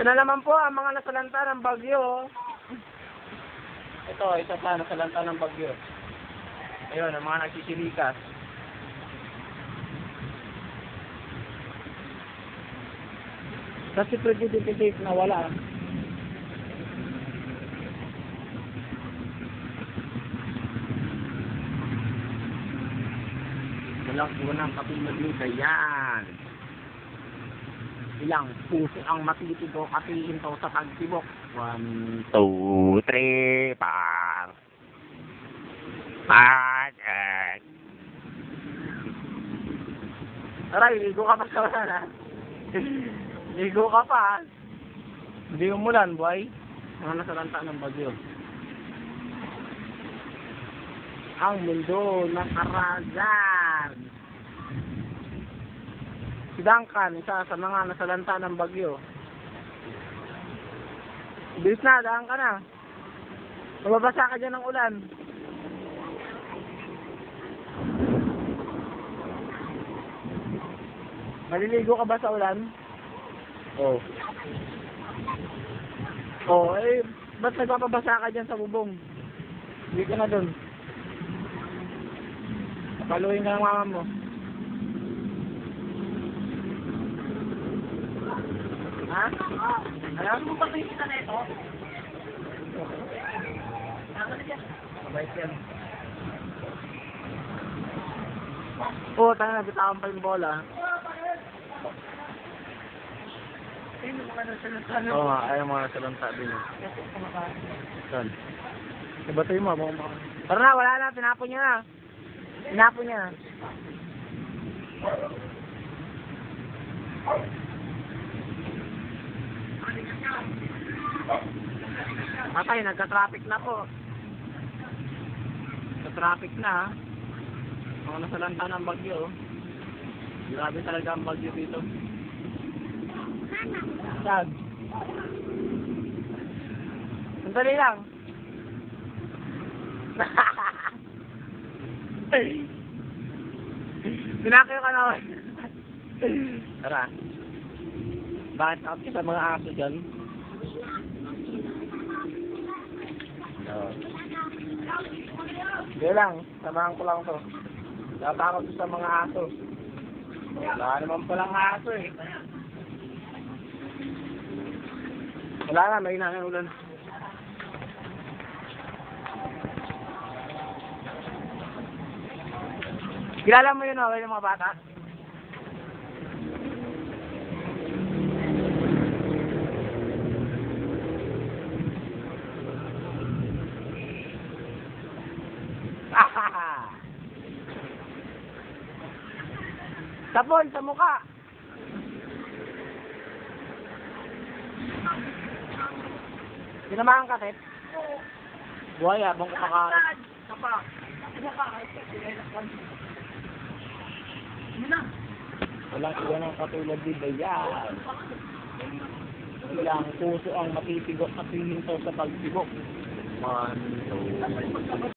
Ito na naman po ang mga nasalanta ng bagyo. Ito, isa pa nasalanta ng bagyo. Ayun, ang mga nagsisilikas. Kasi prejudice na wala. Walang unang nito yan. Ilang puso ang matitigo katiin to sa pagtibok. One, two, three. Five, eight. Aray, ligo ka pa sa wala na. ligo ka pa. Hindi umulan, boy. Mga nasalanta ng bagyo. Ang mundo ng Si Duncan, isa sa mga nasalanta ng bagyo. Bilis na, daan ka na. Mababasa ka dyan ng ulan. Maliligo ka ba sa ulan? Oo. Oo, eh, ba't nagpapabasa ka dyan sa bubong? Hindi ka na dun. Paluin ka ng mama mo. Ha? Alam mo ba kita na ito? Mabait yan. Oo, tayo na, bitawan pa yung bola. Oo nga, ayaw mga nasalanta din yun. Saan? Ibatay mo, mga mga. Tara na, wala na, tinapon niya na. Tinapon niya na. Patay, nagka-traffic na po. Nagka-traffic na. Mga nasalanta ng bagyo. oh. Grabe talaga ang bagyo dito. Saan? Sandali lang. Pinakayo ka na. Tara. Bakit ka sa mga aso dyan? Hindi lang, samahan ko lang to. Natakot ko sa mga aso. Wala naman palang aso eh. Wala na, may inangan ulan. Kilala mo yun, oh, yung mga bata? Tapon sa mukha. Sinamahan ka, Tet? Buhay, abang kumakain. Walang iwan ang katulad ni Bayan. Ilang puso ang matitigo at hihinto sa pagtibok. One, two,